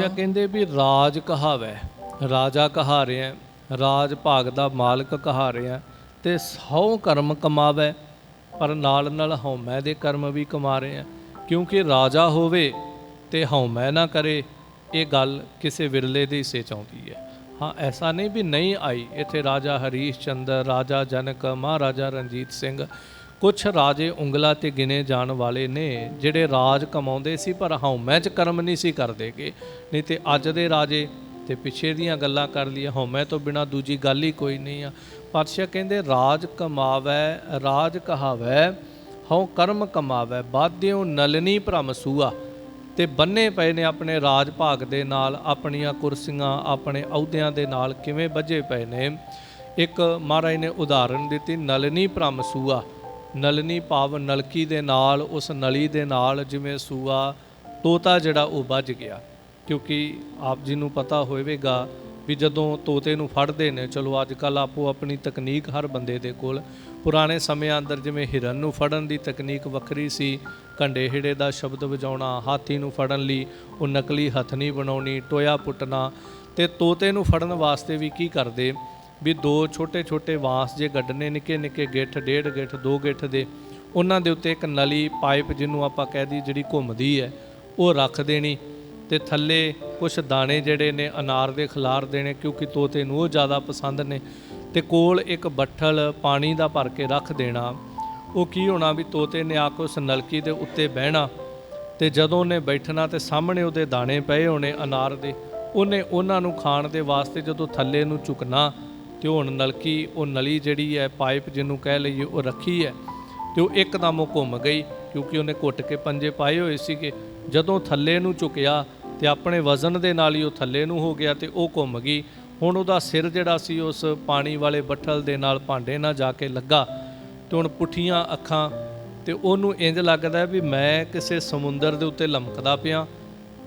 ਪਾਤਸ਼ਾਹ ਕਹਿੰਦੇ ਵੀ ਰਾਜ ਕਹਾਵੈ, ਰਾਜਾ ਕਹਾ ਰਿਹਾ, ਰਾਜ ਭਾਗ ਦਾ ਮਾਲਕ ਕਹਾ ਰਿਹਾ ਤੇ ਸੌ ਕਰਮ ਕਮਾਵੈ, ਪਰ ਨਾਲ ਨਾਲ ਹਉਮੈ ਦੇ ਕਰਮ ਵੀ ਕਮਾ ਰਿਹਾ। ਕਿਉਂਕਿ ਰਾਜਾ ਹੋਵੇ ਤੇ ਹਉਮੈ ਨਾ ਕਰੇ, ਇਹ ਗੱਲ ਕਿਸੇ ਵਿਰਲੇ ਦੇ ਹਿੱਸੇ ਚ ਆਉਂਦੀ ਹੈ। ਹਾਂ, ਐਸਾ ਨਹੀਂ ਵੀ ਨਹੀਂ ਆਈ ਇੱਥੇ ਰਾਜਾ ਹਰੀਸ਼ ਚੰਦਰ, ਰਾਜਾ ਜਨਕ, ਮਹਾਰਾਜਾ ਰਣਜੀਤ ਸਿੰਘ ਕੁਝ ਰਾਜੇ ਉਂਗਲਾ ਤੇ ਗਿਣੇ ਜਾਣ ਵਾਲੇ ਨੇ, ਜਿਹੜੇ ਰਾਜ ਕਮਾਉਂਦੇ ਸੀ, ਪਰ ਹਉਮੈ ਚ ਕਰਮ ਨਹੀਂ ਸੀ ਕਰਦੇਗੇ। ਨਹੀਂ ਤੇ ਅੱਜ ਦੇ ਰਾਜੇ ਤੇ ਪਿੱਛੇ ਦੀਆਂ ਗੱਲਾਂ ਕਰ ਲਈਏ ਹਉਮੈ ਤੋਂ ਬਿਨਾ ਦੂਜੀ ਗੱਲ ਹੀ ਕੋਈ ਨਹੀਂ ਆ। ਪਾਤਸ਼ਾਹ ਕਹਿੰਦੇ, ਰਾਜ ਕਮਾਵੈ, ਰਾਜ ਕਹਾਵੈ, ਹਉ ਕਰਮ ਕਮਾਵੈ, ਬਾਧਿਓ ਨਲਨੀ ਭ੍ਰਮ ਸੂਆ। ਤੇ ਬੰਨੇ ਪਏ ਨੇ ਆਪਣੇ ਰਾਜ ਭਾਗ ਦੇ ਨਾਲ, ਆਪਣੀਆਂ ਕੁਰਸੀਆਂ ਆਪਣੇ ਅਹੁਦਿਆਂ ਦੇ ਨਾਲ ਕਿਵੇਂ ਵੱਜੇ ਪਏ ਨੇ? ਇੱਕ ਮਹਾਰਾਜ ਨੇ ਉਦਾਹਰਣ ਦਿੱਤੀ, ਨਲਨੀ ਭ੍ਰਮ ਸੂਆ। ਨਲਨੀ ਭਾਵ ਨਲਕੀ ਦੇ ਨਾਲ, ਉਸ ਨਲੀ ਦੇ ਨਾਲ ਜਿਵੇਂ ਸੂਆ ਤੋਤਾ ਜਿਹੜਾ ਉਹ ਵੱਜ ਗਿਆ। ਕਿਉਂਕਿ ਆਪ ਜੀ ਨੂੰ ਪਤਾ ਹੋਵੇਗਾ ਵੀ ਜਦੋਂ ਤੋਤੇ ਨੂੰ ਫੜਦੇ ਨੇ, ਚਲੋ ਅੱਜ ਕੱਲ ਆਪੋ ਆਪਣੀ ਤਕਨੀਕ ਹਰ ਬੰਦੇ ਦੇ ਕੋਲ। ਪੁਰਾਣੇ ਸਮਿਆਂ ਅੰਦਰ ਜਿਵੇਂ ਹਿਰਨ ਨੂੰ ਫੜਨ ਦੀ ਤਕਨੀਕ ਵੱਖਰੀ ਸੀ ਕੰਡੇ ਹਿੜੇ ਦਾ ਸ਼ਬਦ ਵਜਾਉਣਾ, ਹਾਥੀ ਨੂੰ ਫੜਨ ਲਈ ਉਹ ਨਕਲੀ ਹਥਨੀ ਬਣਾਉਣੀ, ਟੋਇਆ ਪੁੱਟਣਾ। ਤੇ ਤੋਤੇ ਨੂੰ ਫੜਨ ਵਾਸਤੇ ਵੀ ਕੀ ਕਰਦੇ? ਵੀ ਦੋ ਛੋਟੇ ਛੋਟੇ ਵਾਂਸ ਜੇ ਗੱਡਨੇ, ਨਿੱਕੇ ਨਿੱਕੇ ਗਿੱਠ, ਡੇਢ ਗਿੱਠ, ਦੋ ਗਿੱਠ ਦੇ, ਉਹਨਾਂ ਦੇ ਉੱਤੇ ਇੱਕ ਨਲੀ ਪਾਈਪ ਜਿਹਨੂੰ ਆਪਾਂ ਕਹਿ ਦੀ ਜਿਹੜੀ ਘੁੰਮਦੀ ਹੈ, ਉਹ ਰੱਖ ਦੇਣੀ ਤੇ ਥੱਲੇ ਕੁਝ ਦਾਣੇ ਜਿਹੜੇ ਨੇ ਅਨਾਰ ਦੇ ਖਿਲਾਰ ਦੇਣੇ ਕਿਉਂਕਿ ਤੋਤੇ ਨੂੰ ਉਹ ਜ਼ਿਆਦਾ ਪਸੰਦ ਨੇ ਤੇ ਕੋਲ ਇੱਕ ਬੱਠਲ ਪਾਣੀ ਦਾ ਭਰ ਕੇ ਰੱਖ ਦੇਣਾ। ਉਹ ਕੀ ਹੋਣਾ ਵੀ ਤੋਤੇ ਨੇ ਆ ਕੇ ਉਸ ਨਲਕੀ ਦੇ ਉੱਤੇ ਬਹਿਣਾ ਤੇ ਜਦੋਂ ਉਹਨੇ ਬੈਠਣਾ ਤੇ ਸਾਹਮਣੇ ਉਹਦੇ ਦਾਣੇ ਪਏ ਹੋਣੇ ਅਨਾਰ ਦੇ, ਉਹਨੇ ਉਹਨਾਂ ਨੂੰ ਖਾਣ ਦੇ ਵਾਸਤੇ ਜਦੋਂ ਥੱਲੇ ਨੂੰ ਝੁਕਣਾ ਤੇ ਹੁਣ ਨਲਕੀ, ਉਹ ਨਲੀ ਜਿਹੜੀ ਹੈ, ਪਾਈਪ ਜਿਹਨੂੰ ਕਹਿ ਲਈਏ, ਉਹ ਰੱਖੀ ਹੈ ਤੇ ਉਹ ਇੱਕਦਮ ਉਹ ਘੁੰਮ ਗਈ ਕਿਉਂਕਿ ਉਹਨੇ ਘੁੱਟ ਕੇ ਪੰਜੇ ਪਾਏ ਹੋਏ ਸੀਗੇ। ਜਦੋਂ ਥੱਲੇ ਨੂੰ ਝੁਕਿਆ ਤੇ ਆਪਣੇ ਵਜ਼ਨ ਦੇ ਨਾਲ ਹੀ ਉਹ ਥੱਲੇ ਨੂੰ ਹੋ ਗਿਆ ਤੇ ਉਹ ਘੁੰਮ ਗਈ। ਹੁਣ ਉਹਦਾ ਸਿਰ ਜਿਹੜਾ ਸੀ, ਉਸ ਪਾਣੀ ਵਾਲੇ ਬੱਠਲ ਦੇ ਨਾਲ ਭਾਂਡੇ ਨਾਲ ਜਾ ਕੇ ਲੱਗਾ ਤੇ ਹੁਣ ਪੁੱਠੀਆਂ ਅੱਖਾਂ ਤੇ ਉਹਨੂੰ ਇੰਜ ਲੱਗਦਾ ਵੀ ਮੈਂ ਕਿਸੇ ਸਮੁੰਦਰ ਦੇ ਉੱਤੇ ਲਮਕਦਾ ਪਿਆ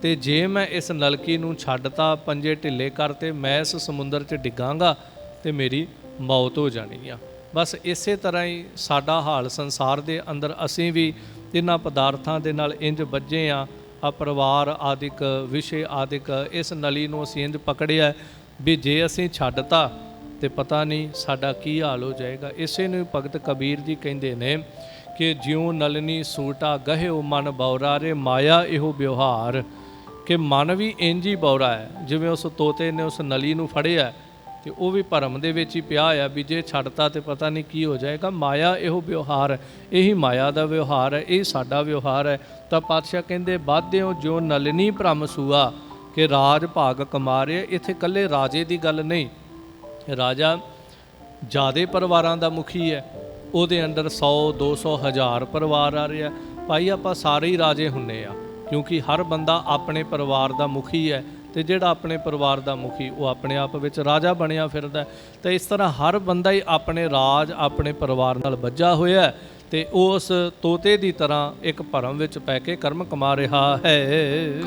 ਤੇ ਜੇ ਮੈਂ ਇਸ ਨਲਕੀ ਨੂੰ ਛੱਡਤਾ, ਪੰਜੇ ਢਿੱਲੇ ਕਰਤੇ, ਮੈਂ ਇਸ ਸਮੁੰਦਰ 'ਚ ਡਿੱਗਾਂਗਾ ਤੇ ਮੇਰੀ ਮੌਤ ਹੋ ਜਾਣੀ ਆ। ਬਸ ਇਸੇ ਤਰ੍ਹਾਂ ਹੀ ਸਾਡਾ ਹਾਲ ਸੰਸਾਰ ਦੇ ਅੰਦਰ ਅਸੀਂ ਵੀ ਇਹਨਾਂ ਪਦਾਰਥਾਂ ਦੇ ਨਾਲ ਇੰਜ ਵੱਜੇ ਆ। ਆ ਪਰਿਵਾਰ, ਆਦਿਕ ਵਿਸ਼ੇ, ਆਦਿਕ ਇਸ ਨਲੀ ਨੂੰ ਅਸੀਂ ਇੰਜ ਪਕੜਿਆ ਵੀ ਜੇ ਅਸੀਂ ਛੱਡਤਾ ਤੇ ਪਤਾ ਨਹੀਂ ਸਾਡਾ ਕੀ ਹਾਲ ਹੋ ਜਾਏਗਾ। ਇਸੇ ਨੂੰ ਭਗਤ ਕਬੀਰ ਜੀ ਕਹਿੰਦੇ ਨੇ ਕਿ ਜਿਉ ਨਲਨੀ ਸੂਟਾ ਗਹਿਓ ਮਨ ਬੌਰਾ ਰੇ ਮਾਇਆ ਇਹੋ ਵਿਵਹਾਰ। ਕਿ ਮਨ ਵੀ ਇੰਜ ਹੀ ਬੌਰਾ ਹੈ, ਜਿਵੇਂ ਉਸ ਤੋਤੇ ਨੇ ਉਸ ਨਲੀ ਨੂੰ ਫੜਿਆ। ਤੇ ਉਹ ਵੀ ਭਰਮ ਦੇ ਵਿੱਚ ਹੀ ਪਿਆ ਆ ਵੀ ਜੇ ਛੱਡਤਾ ਤੇ ਪਤਾ ਨਹੀਂ ਕੀ ਹੋ ਜਾਏਗਾ। ਮਾਇਆ ਇਹੋ ਵਿਵਹਾਰ ਹੈ। ਇਹੀ ਮਾਇਆ ਦਾ ਵਿਵਹਾਰ ਹੈ। ਇਹ ਸਾਡਾ ਵਿਵਹਾਰ ਹੈ। ਤਾਂ ਪਾਤਸ਼ਾਹ ਕਹਿੰਦੇ ਬਾਧਿਓ ਜੋ ਨਲਨੀ ਭ੍ਰਮ ਸੂਆ, ਕਿ ਰਾਜ ਭਾਗ ਕਮਾ ਰਿਹਾ ਇੱਥੇ ਕੱਲੇ ਰਾਜੇ ਦੀ ਗੱਲ ਨਹੀਂ। ਰਾਜਾ ਜਿਆਦੇ ਪਰਿਵਾਰਾਂ ਦਾ ਮੁਖੀ ਹੈ। ਉਹਦੇ ਅੰਦਰ 100 200 ਹਜ਼ਾਰ ਪਰਿਵਾਰ ਆ ਰਿਹਾ। ਭਾਈ, ਆਪਾਂ ਸਾਰੇ ਹੀ ਰਾਜੇ ਹੁੰਨੇ ਆ, ਕਿਉਂਕਿ ਹਰ ਬੰਦਾ ਆਪਣੇ ਪਰਿਵਾਰ ਦਾ ਮੁਖੀ ਹੈ। ਤੇ ਜਿਹੜਾ ਆਪਣੇ ਪਰਿਵਾਰ ਦਾ ਮੁਖੀ, ਉਹ ਆਪਣੇ ਆਪ ਵਿੱਚ ਰਾਜਾ ਬਣਿਆ ਫਿਰਦਾ ਹੈ। ਤੇ ਇਸ ਤਰ੍ਹਾਂ ਹਰ ਬੰਦਾ ਹੀ ਆਪਣੇ ਰਾਜ, ਆਪਣੇ ਪਰਿਵਾਰ ਨਾਲ ਬੱਝਾ ਹੋਇਆ ਹੈ ਤੇ ਉਸ ਤੋਤੇ ਦੀ ਤਰ੍ਹਾਂ ਇੱਕ ਭਰਮ ਵਿੱਚ ਪੈ ਕੇ ਕਰਮ ਕਮਾ ਰਿਹਾ ਹੈ